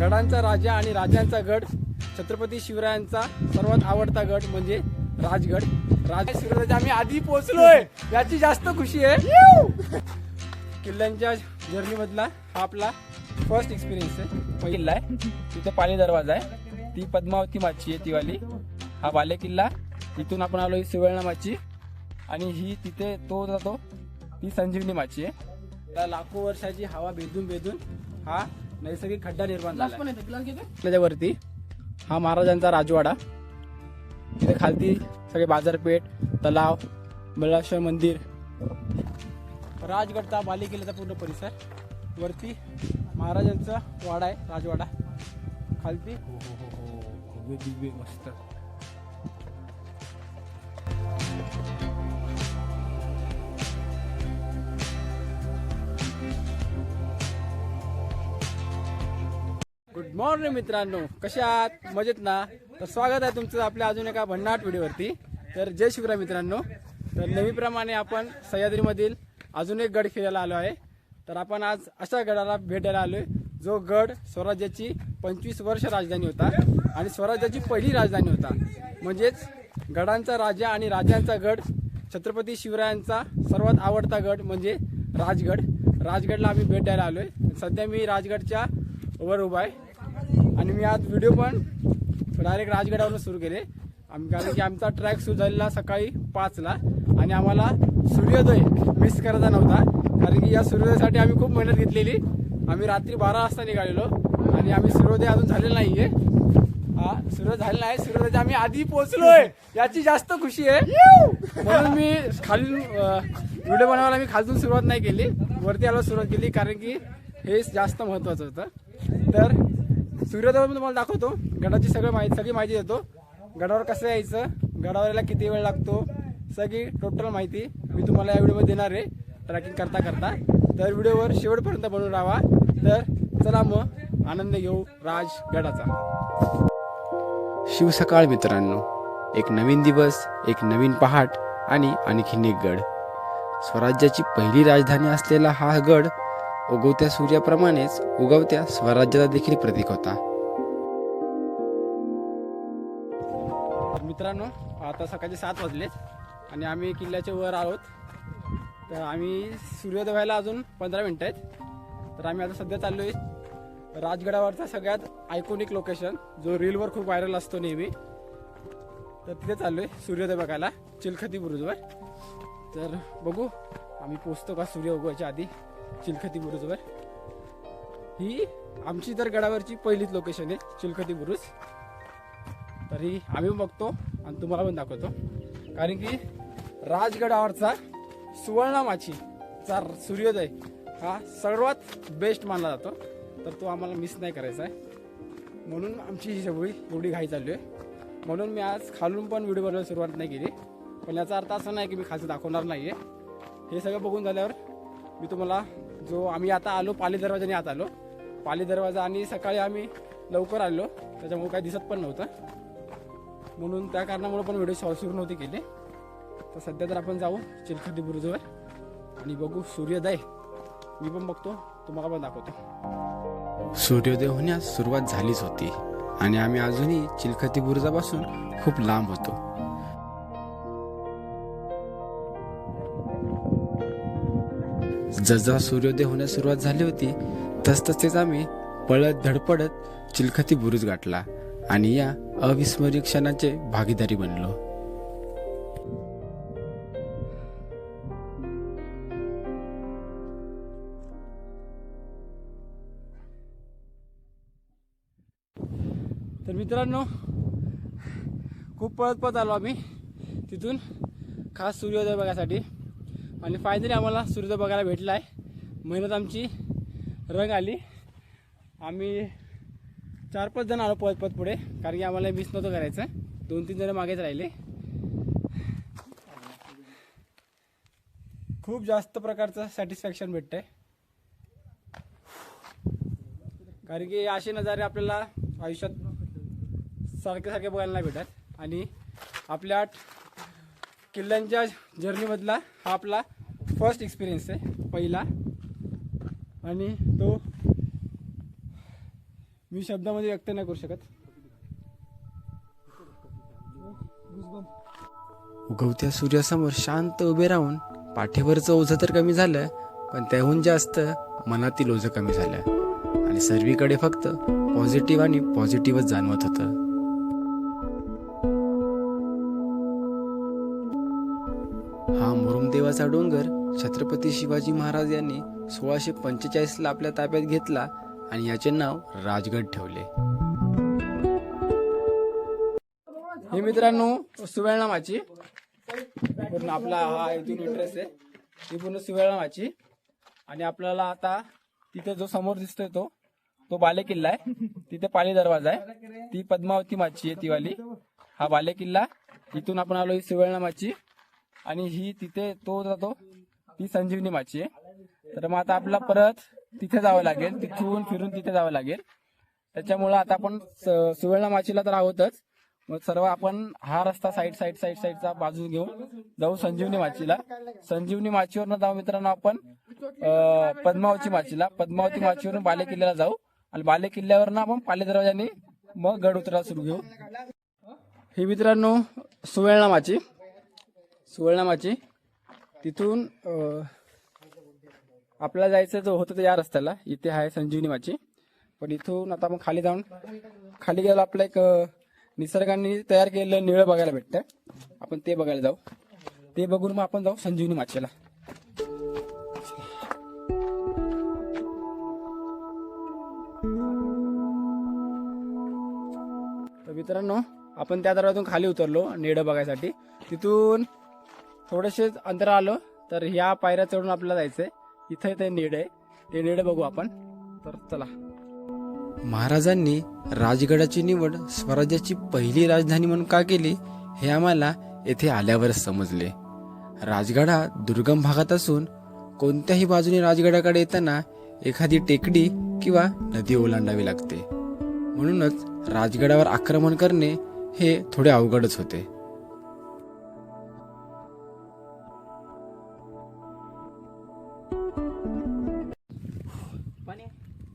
गडांचा राजा आणि राजांचा गड छत्रपती शिवरायांचा सर्वात आवडता गड म्हणजे राजगड. राज शिवराज आम्ही आधी पोहोचलोय याची जास्त खुशी आहे. किल्ल्यांच्या जर्नी मधला हा आपला फर्स्ट एक्सपिरियन्स आहे. पहिला आहे तिथे पाणी दरवाजा आहे. ती पद्मावती माची आहे ती वाली. हा बाले किल्ला तिथून आपण आलो ही सुवर्ण माची. आणि ही तिथे तो जातो. ती संजीवनी माची आहे. त्या लाखो वर्षाची हवा भेदून भेदून हा नैसर्गिक खड्डा निर्माण झाला त्याच्यावरती हा महाराजांचा राजवाडा. तिथे खालती सगळे बाजारपेठ तलाव बळाश्वर मंदिर राजगडचा बालेकिल्ल्याचा पूर्ण परिसर. वरती महाराजांचा वाडा आहे राजवाडा. खालती हो हो हो हो दिव्य मस्त. मॉर्निंग मित्रांनो कशा आहात? मजेत ना? तर स्वागत आहे तुमचं आपल्या अजून एका भन्नाट व्हिडिओवरती. तर जय शिवराय मित्रांनो. तर नेहमीप्रमाणे आपण सह्याद्रीमधील अजून एक गड खेळायला आलो आहे. तर आपण आज अशा गडाला भेट द्यायला आलोय जो गड स्वराज्याची पंचवीस वर्ष राजधानी होता आणि स्वराज्याची पहिली राजधानी होता. म्हणजेच गडांचा राजा आणि राजांचा गड छत्रपती शिवरायांचा सर्वात आवडता गड म्हणजे राजगड. राजगडला आम्ही भेट द्यायला आलोय. सध्या मी राजगडच्या वर उभा आहे. आणि मी आज व्हिडिओ पण डायरेक्ट राजगडावरून सुरू केले. आम्ही कारण की आमचा ट्रॅक सुरू झालेला सकाळी पाचला आणि आम्हाला सूर्योदय मिस करायचा नव्हता. कारण की या सूर्योदयासाठी आम्ही खूप मेहनत घेतलेली. आम्ही रात्री बारा वाजता निघालेलो आणि आम्ही सूर्योदय अजून झालेला आहे हा सूर्य झालेला आहे सूर्योदयाच्या आम्ही आधी पोहोचलोय. याची जास्त खुशी आहे. म्हणून मी खाली व्हिडिओ बनवायला मी खालून सुरुवात नाही केली. वरती आलो सुरुवात केली कारण की हे जास्त महत्वाचं होतं. तर सूर्योदय मी तुम्हाला दाखवतो. गडाची सगळं माहिती सगळी माहिती देतो. गडावर कसं यायचं? गडावर किती वेळ लागतो? सगळी टोटल माहिती मी तुम्हाला या व्हिडिओमध्ये देणार आहे. ट्रॅकिंग करता करता. तर व्हिडिओवर शेवटपर्यंत बनवून राहा. तर चला मग आनंद घेऊ राजगडाचा शिवसकाळ मित्रांनो. एक नवीन दिवस एक नवीन पहाट आणि आणखीन एक गड. स्वराज्याची पहिली राजधानी असलेला हा गड उगवत्या सूर्याप्रमाणेच उगवत्या स्वराज्याचा देखील प्रतीक होता. मित्रांनो आता सकाळचे सात वाजले आणि आम्ही किल्ल्याच्या वर आहोत. तर आम्ही सूर्योदय व्हायला अजून पंधरा मिनटं आहेत. तर आम्ही आता सध्या चाललो आहे राजगडावरचा सगळ्यात आयकॉनिक लोकेशन जो रीलवर खूप व्हायरल असतो नेहमी. तर तिथे चाललो आहे सूर्योदय बघायला चिलखती बुरुजवर तर बघू आम्ही पोचतो का सूर्य उगवायच्या आधी? चिलखती बुरुजवर ही आमची तर गडावरची पहिलीच लोकेशन आहे चिलखती बुरुज. तरी आम्ही बघतो आणि तुम्हाला पण दाखवतो. कारण की राजगडावरचा सुवर्णमाचीचा सूर्योदय हा सर्वात बेस्ट मानला जातो. तर तो आम्हाला मिस नाही करायचा आहे. म्हणून आमची ही सगळी एवढी घाई चालली आहे. म्हणून मी आज खालून पण व्हिडिओ बनवायला सुरुवात नाही केली. पण याचा अर्थ असा नाही की मी खालचं दाखवणार नाही आहे हे सगळं बघून झाल्यावर मी तुम्हाला जो आम्ही आता आलो पाली दरवाजाने आत आलो. पाली दरवाजा आणि सकाळी आम्ही लवकर आलो. त्याच्यामुळे काही दिसत पण नव्हतं. म्हणून त्या कारणामुळे पण व्हिडिओ शॉर्ट सुरू नव्हते केले. तर सध्या तर आपण जाऊ चिलखती बुरुजवर आणि बघू सूर्योदय. मी पण बघतो तुम्हाला पण दाखवतो. सूर्योदय होण्यास सुरुवात झालीच होती आणि आम्ही अजूनही चिलखती बुरुजापासून खूप लांब होतो. जसा सूर्योदय होण्यास सुरुवात झाली होती तसतसेच आम्ही पळत धडपडत चिलखती बुरुज गाठला आणि या अविस्मरणीय क्षणाचे भागीदारी बनलो. तर मित्रांनो खूप पळत पळत आलो आम्ही. तिथून खास सूर्योदय बघायसाठी. आणि फायनली आम्हाला सूर्य बघायला भेटला आहे मेहनत आमची रंग आली. आम्ही चार पाच जण आलो पद पद पुढे. कारण की आम्हाला मिस नव्हतं करायचं. दोन तीन जण मागेच राहिले. खूप जास्त प्रकारचं सॅटिस्फॅक्शन भेटतंय. कारण की असे नजारे आपल्याला आयुष्यात सारखे सारखे बघायला नाही भेटत. आणि आपल्या किल्ल्यांच्या जर्नीमधला हा आपला फर्स्ट एक्सपिरियन्स आहे पहिला. आणि तो मी शब्दामध्ये व्यक्त नाही करू शकत. उगवत्या सूर्यासमोर शांत उभे राहून पाठीवरचं ओझं तर कमी झालं पण त्याहून जास्त मनातील ओझं कमी झालं. आणि सर्वीकडे फक्त पॉझिटिव्ह आणि पॉझिटिव्हच जाणवत होतं. हा मुरुमदेवाचा डोंगर छत्रपती शिवाजी महाराज यांनी सोळाशे पंचेचाळीसला आपल्या ताब्यात घेतला आणि याचे नाव राजगड ठेवले. हे मित्रांनो सुवर्णा माची पूर्ण आपला हा इथून इंटरेस्ट आहे. ही पूर्ण सुवेळनामाची माची आणि आपल्याला आता तिथे जो समोर दिसतोय तो तो बाले किल्ला आहे. तिथे पाणी दरवाजा आहे. ती पद्मावती माची आहे ती वाली. हा बाले किल्ला इथून आपण आलो ही सुवर्णा माची आणि ही तिथे तो जातो ती संजीवनी माची आहे. तर मग आता आपल्याला परत तिथे जावं लागेल. तिथून फिरून तिथे जावं लागेल. त्याच्यामुळं आता आपण स- सुवर्ण माचीला तर आहोतच. मग सर्व आपण हा रस्ता साईड साईड साईड साईडचा बाजू घेऊन जाऊ संजीवनी माचीला. संजीवनी माचीवरनं जाऊ मित्रांनो आपण पद्मावती माचीला. पद्मावती माचीवरून बाले किल्ल्याला जाऊ. आणि बाले किल्ल्यावरनं आपण पाले दरवाजाने मग गड उतरायला सुरू घेऊ. हे मित्रांनो सुवेळणा माची. सुवर्णा माची तिथून अं, आपल्याला जायचं जो होतं ते या रस्त्याला. इथे आहे संजीवनी माची. पण इथून आता आपण खाली जाऊन खाली गेलो आपलं एक निसर्गाने तयार केलेलं निळं बघायला भेटतं आपण ते बघायला जाऊ. ते बघून मग आपण जाऊ संजीवनी माचेला. तर मित्रांनो आपण त्या दरवाजून खाली उतरलो निळं बघायसाठी. तिथून थोडेसे अंतर आलो तर ह्या पायऱ्या चढून आपल्याला जायचंय. इथे ते नेड आहे. ते नेड बघू आपण. तर चला. महाराजांनी राजगडाची निवड स्वराज्याची पहिली राजधानी म्हणून का केली हे आम्हाला येथे आल्यावर समजले. राजगड हा दुर्गम भागात असून कोणत्याही बाजूने राजगडाकडे येताना एखादी टेकडी किंवा नदी ओलांडावी लागते. म्हणूनच राजगडावर आक्रमण करणे हे थोडे अवघडच होते.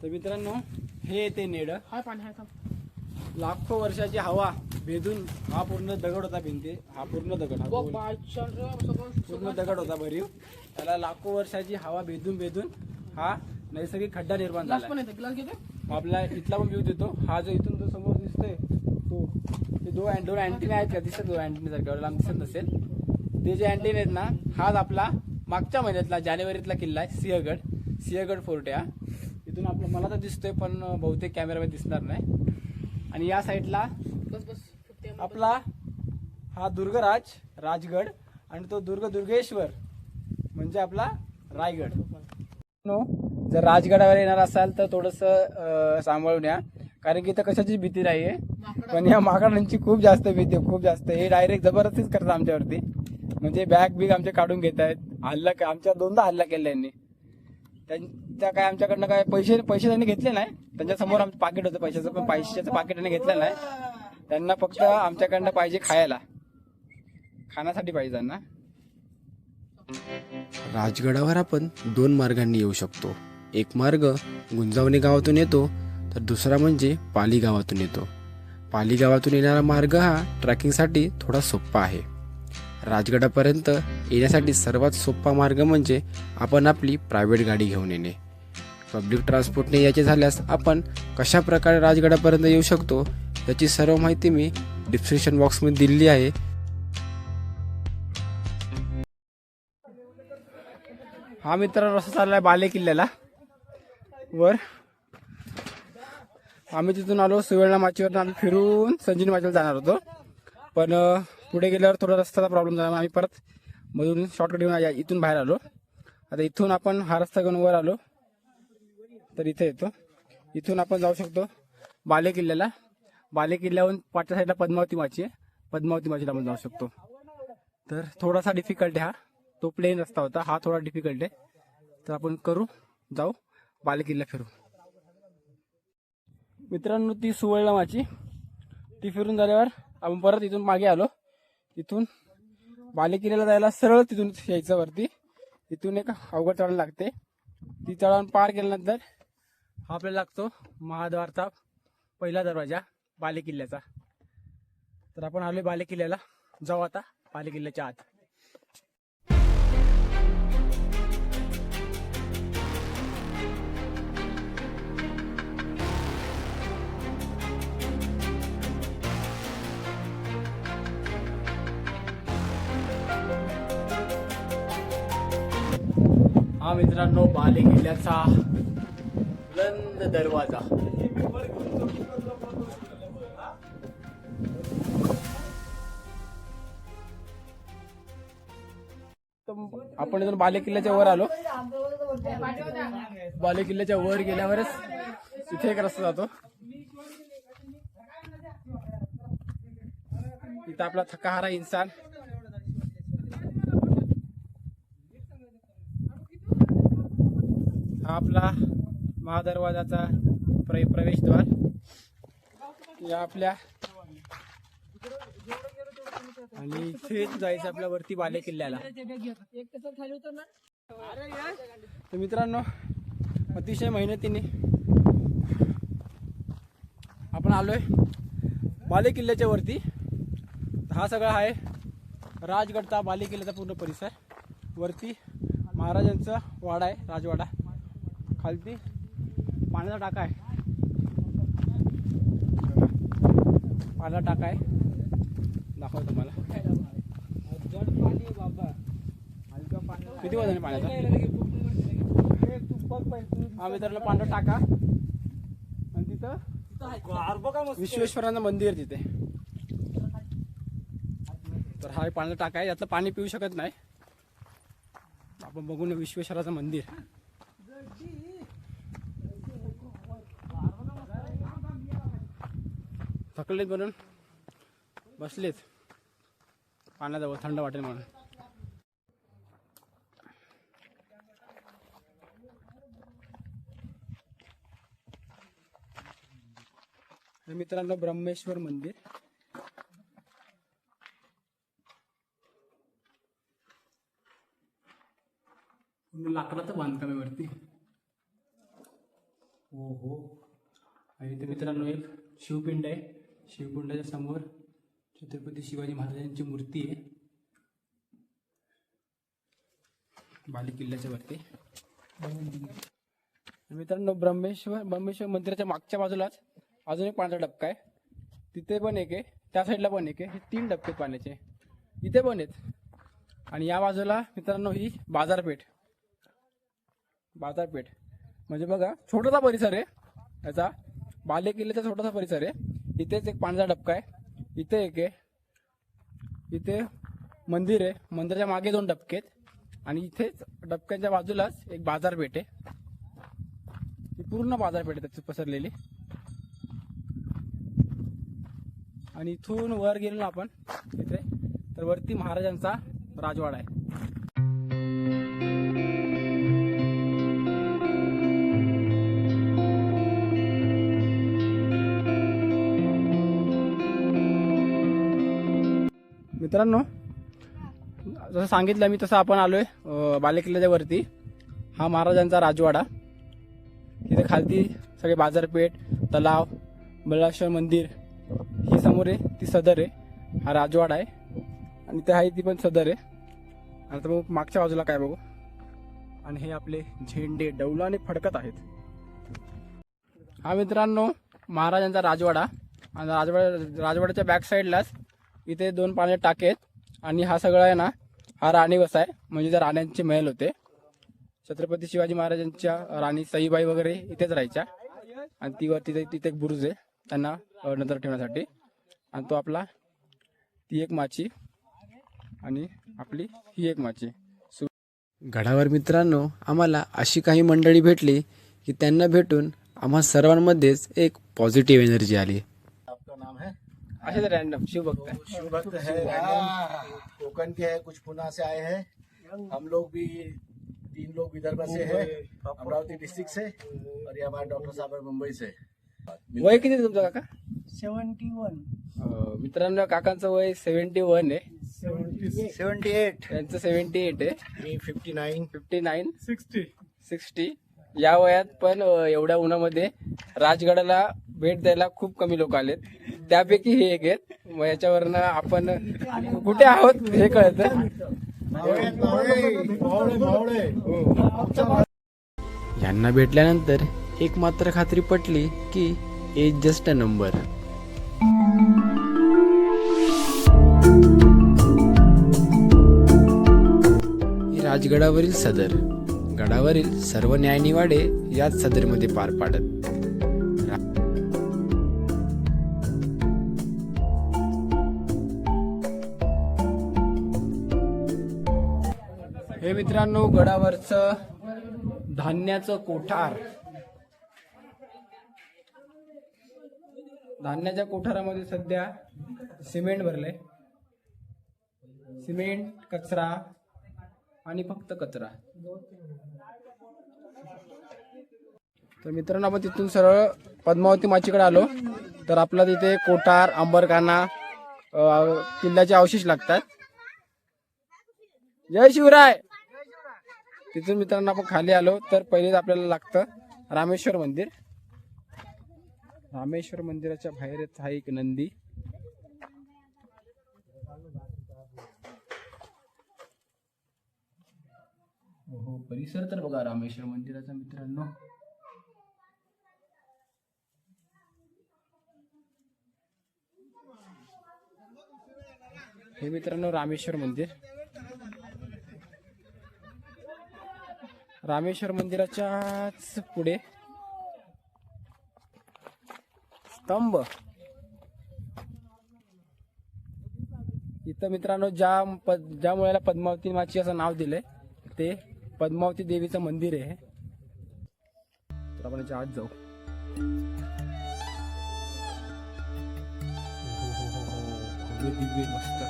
तर मित्रांनो हे ते नेड. लाखो वर्षाची हवा भेदून हा पूर्ण दगड होता भिंती. हा पूर्ण दगड हा. पूर्ण. दगड होता भरीव. त्याला लाखो वर्षाची हवा भेदून भेदून हा नैसर्गिक खड्डा निर्माण झाला. आपला इथला पण व्ह्यू देतो. हा जो इथून जो समोर दिसतोय तो ते दो दोन अँटीने आहेत का दिसत दोन अँटीने सारखा लांब दिसत नसेल. ते जे अँटीने आहेत ना हाच आपला मागच्या महिन्यातला जानेवारीतला किल्ला आहे सिंहगड. सिंहगड फोर्ट आहे हा. इथून आपलं मला तर दिसतोय पण बहुतेक कॅमेरामध्ये दिसणार नाही. आणि या साईडला आपला हा दुर्गराज राजगड आणि तो दुर्ग दुर्गेश्वर म्हणजे आपला रायगड. नो जर राजगडावर येणार असाल तर थोडस सांभाळून या. कारण की इथं कशाची भीती नाहीये. पण या माकडांची खूप जास्त भीती आहे खूप जास्त. हे डायरेक्ट जबरदस्तीच करतात आमच्यावरती. म्हणजे बॅग बिग आमचे काढून घेत आहेत हल्ला आमच्या दोनदा हल्ला केला त्यांनी त्यांच्या काय आमच्याकडनं काय पैसे पैसे त्यांनी घेतले नाही. त्यांच्यासमोर आमचं पाकिट होतं पैशाचं पण पैशाचं पाकिट त्यांनी घेतलं नाही. त्यांना फक्त आमच्याकडनं पाहिजे खायला. खाण्यासाठी पाहिजे त्यांना. राजगडावर आपण दोन मार्गांनी येऊ शकतो. एक मार्ग गुंजावणे गावातून येतो तर दुसरा म्हणजे पाली गावातून येतो. पाली गावातून येणारा मार्ग हा ट्रॅकिंगसाठी थोडा सोपा आहे. राजगडापर्यंत येण्यासाठी सर्वात सोपा मार्ग म्हणजे आपण आपली प्रायव्हेट गाडी घेऊन येणे. पब्लिक ट्रान्सपोर्टने यायचे झाल्यास आपण कशा प्रकारे राजगडापर्यंत येऊ शकतो याची सर्व माहिती मी डिस्क्रिप्शन बॉक्समध्ये दिलेली आहे. हा मित्र रस्ता चाललाय बाले किल्ल्याला. वर. आम्ही तिथून आलो सुवर्णा माचीवर आम्ही फिरून संजीवनी माचीला जाणार होतो. पण पुढे गेल्यावर थोडा रस्त्याचा प्रॉब्लेम झाला. आम्ही परत मधून शॉर्टकट घेऊन इथून बाहेर आलो. आता इथून आपण हा रस्ता घेऊन वर आलो. तर इथे येतो. इथून आपण जाऊ शकतो बाले किल्ल्याला. बाले किल्ल्याहून पाठच्या साईडला पद्मावती माची आहे. पद्मावती माचीला आपण जाऊ शकतो. तर थोडासा डिफिकल्ट आहे हा. तो प्लेन रस्ता होता. हा थोडा डिफिकल्ट आहे. तर आपण करू जाऊ बालेकिल्ला फिरू. मित्रांनो ती सुवर्णमाची ती फिरून झाल्यावर आपण परत इथून मागे आलो. तिथून बालेकिल्ल्याला जायला सरळ तिथून यायचं वरती. तिथून एक अवघड चढायला लागते. ती चढावून पार केल्यानंतर हा आपल्याला लागतो महाद्वारचा पहिला दरवाजा बालेकिल्ल्याचा. तर आपण आलोय बालेकिल्ल्याला. जाऊ आता बालेकिल्ल्याच्या आत. हा मित्रांनो बाले किल्ल्याचा बुलंद दरवाजा. तर आपण इथून बाले किल्ल्याच्या वर आलो. बाले किल्ल्याच्या वर गेल्यावरच तिथे एक रस्ता जातो. इथं आपला थकाहारा इन्सान आपला महादरवाजाचा प्र प्रवेशद्वार. या आपल्या आणि इथेच जायचं आपल्या वरती बाले किल्ल्याला तर मित्रांनो अतिशय मेहनतीने आपण आलोय बाले किल्ल्याच्या वरती. हा सगळा आहे राजगडचा बाले किल्ल्याचा पूर्ण परिसर. वरती महाराजांचा वाडा आहे राजवाडा. खालती. पाण्याचा टाका आहे. पाण्याचा टाका आहे. दाखव तुम्हाला. किती वजन पाण्याचा? हा मित्रांनो पांढरा टाका. आणि तिथं विश्वेश्वराचं मंदिर तिथे. तर हा पाण्याचा टाका आहे. यातलं पाणी पिऊ शकत नाही. आपण बघून विश्वेश्वराचं मंदिर. थकलेत म्हणून बसलेत. पाण्याजवळ थंड वाटेल म्हणून. मित्रांनो ब्रह्मेश्वर मंदिर. लाकडाचं बांधकाम आहे वरती. हो हो आणि इथे मित्रांनो एक शिवपिंड आहे. शिवकुंडाच्या समोर छत्रपती शिवाजी महाराजांची मूर्ती आहे. बाली किल्ल्याच्या वरती मित्रांनो ब्रह्मेश्वर ब्रह्मेश्वर मंदिराच्या मागच्या बाजूलाच अजून एक पाण्याचा डबका आहे. तिथे पण एक आहे. त्या साईडला पण एक आहे. हे तीन डबके आहेत पाण्याचे. इथे पण आहेत. आणि या बाजूला मित्रांनो ही बाजारपेठ. बाजारपेठ. म्हणजे बघा छोटासा परिसर आहे. याचा बाले किल्ल्याचा छोटासा परिसर आहे. इथेच एक पांढरा डबका आहे. इथे एक आहे. इथे मंदिर आहे. मंदिराच्या मागे दोन डबके आहेत. आणि इथेच डबक्यांच्या बाजूलाच एक बाजारपेठ आहे. ही पूर्ण बाजारपेठ आहे त्याची पसरलेली. आणि इथून वर गेलो ना आपण इथे. तर वरती महाराजांचा राजवाडा आहे. मित्रांनो जसं सांगितलं मी तसं आपण आलोय आहे बालेकिल्ल्याच्या वरती. हा महाराजांचा राजवाडा. तिथे खालती सगळे बाजारपेठ तलाव बल्लाश्वर मंदिर ही समोर आहे ती सदर आहे. हा राजवाडा आहे. आणि त्या आहे ती पण सदर आहे. आणि आता बघू मागच्या बाजूला काय बघू. आणि हे आपले झेंडे डौलाने फडकत आहेत. हा मित्रांनो महाराजांचा राजवाडा. आणि राजवाडा राजवाड्याच्या बॅक साईडलाच इथे दोन पाणी टाके आहेत आणि हा सगळा आहे ना हा राणीवसा आहे. म्हणजे त्या राण्यांचे महल होते. छत्रपती शिवाजी महाराजांच्या राणी सईबाई वगैरे इथेच राहायच्या. आणि ती वर तिथे तिथे एक बुरुज आहे. त्यांना नजर ठेवण्यासाठी. आणि तो आपला ती एक माची. आणि आपली ही एक माची. सु- गडावर मित्रांनो आम्हाला अशी काही मंडळी भेटली की त्यांना भेटून आम्हा सर्वांमध्येच एक पॉझिटिव्ह एनर्जी आली. है असेच रॅन्डम शिवभक्त आहे. शिव भक्त है रैंडम कोकण के है कुछ पुणे से आए हैं। हम लोग भी तीन लोग विदर्भ से हैं। अमरावती डिस्ट्रिक्ट से और ये हमारे डॉक्टर साहब है मुंबई से। वय किती आहे तुमचं काका? सेवन्टी वन मित्रांनो काकांचं वय सेव्हन्टी वन आहे. सेवन्टी एट त्यांचं सेव्हन्टी एट आहे. मी fifty nine fifty nine sixty sixty या वयात पण एवढ्या उन्हामध्ये राजगडाला भेट द्यायला खूप कमी लोक आलेत. त्यापैकी हे एक आहेत. मग याच्यावरनं आपण कुठे आहोत हे कळतं. यांना भेटल्यानंतर एक मात्र खात्री पटली की एज जस्ट अ नंबर ही राजगडावरील सदर. गडावरील सर्व न्यायनिवाडे याच सदरमध्ये पार पाडत. मित्रांनो गडावरचं धान्याचं कोठार. धान्याच्या कोठारामध्ये सध्या सिमेंट भरलंय. सिमेंट कचरा आणि फक्त कचरा. तर मित्रांनो आपण तिथून सरळ पद्मावती माचीकडे आलो. तर आपला तिथे कोठार अंबरखाना किल्ल्याचे अवशेष लागतात. जय शिवराय! तिथून मित्रांनो आपण खाली आलो तर पहिलेच आपल्याला लागतं रामेश्वर मंदिर. रामेश्वर मंदिराच्या बाहेरच हा एक नंदी. हो परिसर तर बघा रामेश्वर मंदिराचा मित्रांनो. हे मित्रांनो रामेश्वर मंदिर. रामेश्वर मंदिराच्याच पुढे. स्तंभ. इथं मित्रांनो ज्या पद ज्या मुलाला पद्मावती माची असं नाव दिलंय ते पद्मावती देवीचं मंदिर आहे. तर आपण याच्या आत जाऊ. हो, हो, हो, दिव्य मस्त.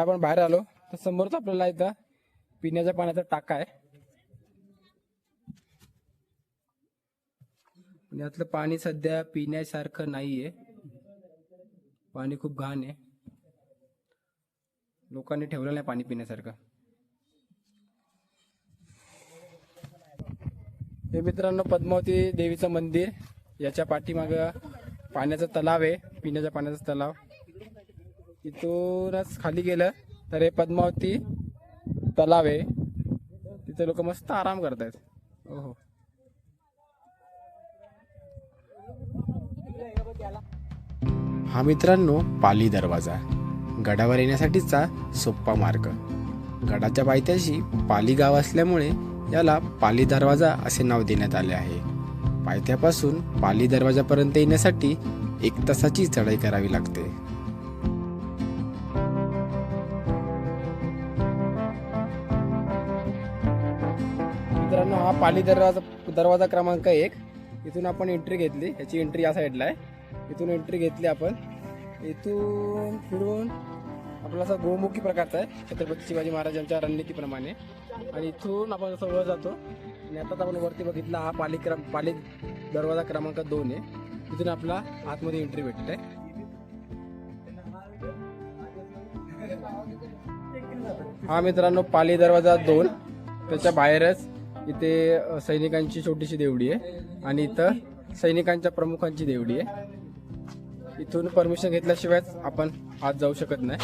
आपण बाहेर आलो तर समोरच आपल्याला इथं पिण्याच्या पाण्याचा टाका आहे. यातलं पाणी सध्या पिण्यासारखं नाहीये. पाणी खूप घाण आहे. लोकांनी ठेवलं नाही पाणी पिण्यासारखं. हे मित्रांनो पद्मावती देवीचं मंदिर याच्या पाठीमाग पाण्याचा तलाव आहे पिण्याच्या पाण्याचा तलाव. तिथूनच खाली गेलं तर हे पद्मावती तलाव आहे. तिथे लोक मस्त आराम करतायत. हो हा मित्रांनो पाली दरवाजा. गडावर येण्यासाठीचा सोपा मार्ग. गडाच्या पायथ्याशी पाली गाव असल्यामुळे याला पाली दरवाजा असे नाव देण्यात आले आहे. पायथ्यापासून पाली दरवाजापर्यंत येण्यासाठी एक तासाची चढाई करावी लागते. पाली दरवाजा दरवाजा क्रमांक एक. इथून आपण एंट्री घेतली. याची एंट्री या साईडला आहे. इथून एंट्री घेतली आपण. इथून फिरून आपला असा गोमुखी प्रकारचा आहे. छत्रपती शिवाजी महाराजांच्या रणनीतीप्रमाणे. आणि इथून आपण असं वर जातो. आणि आताच आपण वरती बघितला हा पाली क्रम पाली दरवाजा क्रमांक दोन आहे. इथून आपला आतमध्ये एंट्री भेटते हा मित्रांनो पाली दरवाजा दोन. त्याच्या बाहेरच इथे सैनिकांची छोटीशी देवडी आहे आणि इथं सैनिकांच्या प्रमुखांची देवडी आहे. इथून परमिशन घेतल्याशिवायच आपण आत जाऊ शकत नाही.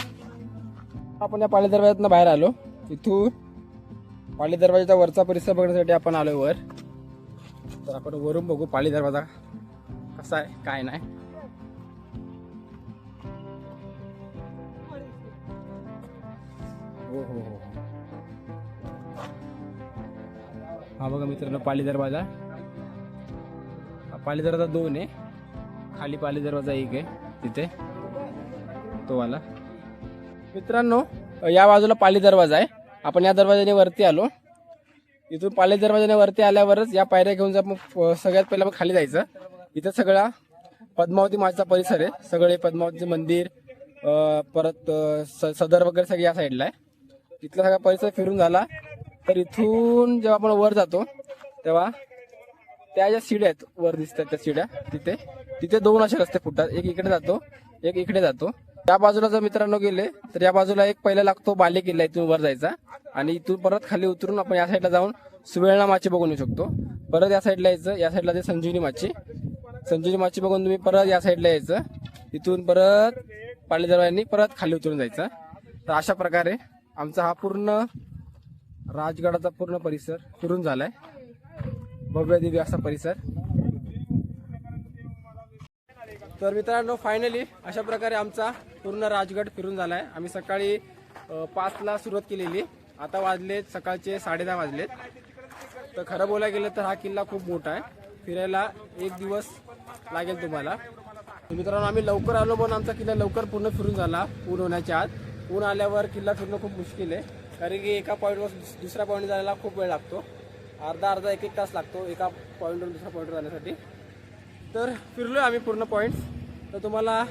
आपण या पाली दरवाज्यातनं बाहेर आलो. इथून पाली दरवाजाचा वरचा परिसर बघण्यासाठी आपण आलो वर. तर आपण वरून बघू पाली दरवाजा कसा आहे काय नाही. हो हो हो. हो. हा बघा मित्रांनो पाली दरवाजा पाली दरवाजा दोन आहे. खाली पाली दरवाजा एक आहे तिथे. तो वाला. मित्रांनो या बाजूला पाली दरवाजा आहे. आपण या दरवाजाने वरती आलो. इथून पाली दरवाजाने वरती आल्यावरच या पायऱ्या घेऊन जा मग सगळ्यात पहिला मग खाली जायचं. इथं सगळा पद्मावती माचा परिसर आहे. सगळे पद्मावतीचे मंदिर परत सदर वगैरे सगळे या साईडला आहे. इथला सगळा परिसर फिरून झाला. तर इथून जेव्हा आपण वर जातो तेव्हा त्या ज्या शिड्या आहेत वर दिसतात त्या शिड्या तिथे तिथे दोन असे रस्ते फुटतात. एक इकडे जातो एक इकडे जातो. त्या बाजूला जर मित्रांनो गेले तर या बाजूला एक पहिला लागतो बाले किल्ला इथून वर जायचा. आणि इथून परत खाली उतरून आपण या साईडला जाऊन सुवेळणा माची बघून येऊ शकतो. परत या साईडला यायचं या साईडला ते संजीवनी माची. संजीवनी माची बघून तुम्ही परत या साईडला यायचं. इथून परत पालेदरवाजांनी परत खाली उतरून जायचं. तर अशा प्रकारे आमचा हा पूर्ण राजगडाचा पूर्ण परिसर फिरून झालाय. भव्य दिव्य असा परिसर. तर मित्रांनो फायनली अशा प्रकारे आमचा पूर्ण राजगड फिरून झालाय. आम्ही सकाळी पाचला सुरुवात केलेली. आता वाजलेत सकाळचे साडेदहा वाजलेत. तर खरं बोलायला गेलं तर हा किल्ला खूप मोठा आहे. फिरायला एक दिवस लागेल तुम्हाला. मित्रांनो आम्ही लवकर आलो पण आमचा किल्ला लवकर पूर्ण फिरून झाला. ऊन होण्याच्या आत. ऊन आल्यावर किल्ला फिरणं खूप मुश्किल आहे. कारण की एका पॉईंटवर दुसऱ्या पॉईंट जायला खूप वेळ लागतो. अर्धा अर्धा एक एक तास लागतो एका पॉईंटवरून दुसऱ्या पॉईंटवर जाण्यासाठी. तर फिरलो आम्ही पूर्ण पॉईंट्स तर तुम्हाला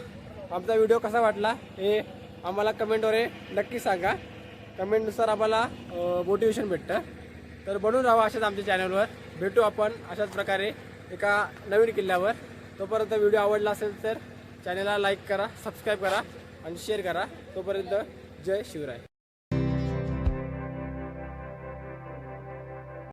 आमचा व्हिडिओ कसा वाटला हे आम्हाला कमेंटद्वारे नक्की सांगा. कमेंटनुसार आम्हाला मोटिवेशन भेटतं. तर बनून राहा अशाच आमच्या चॅनलवर भेटू आपण अशाच प्रकारे एका नवीन किल्ल्यावर. तोपर्यंत व्हिडिओ आवडला असेल तर चॅनलला लाईक करा सबस्क्राईब करा आणि शेअर करा. तोपर्यंत जय शिवराय.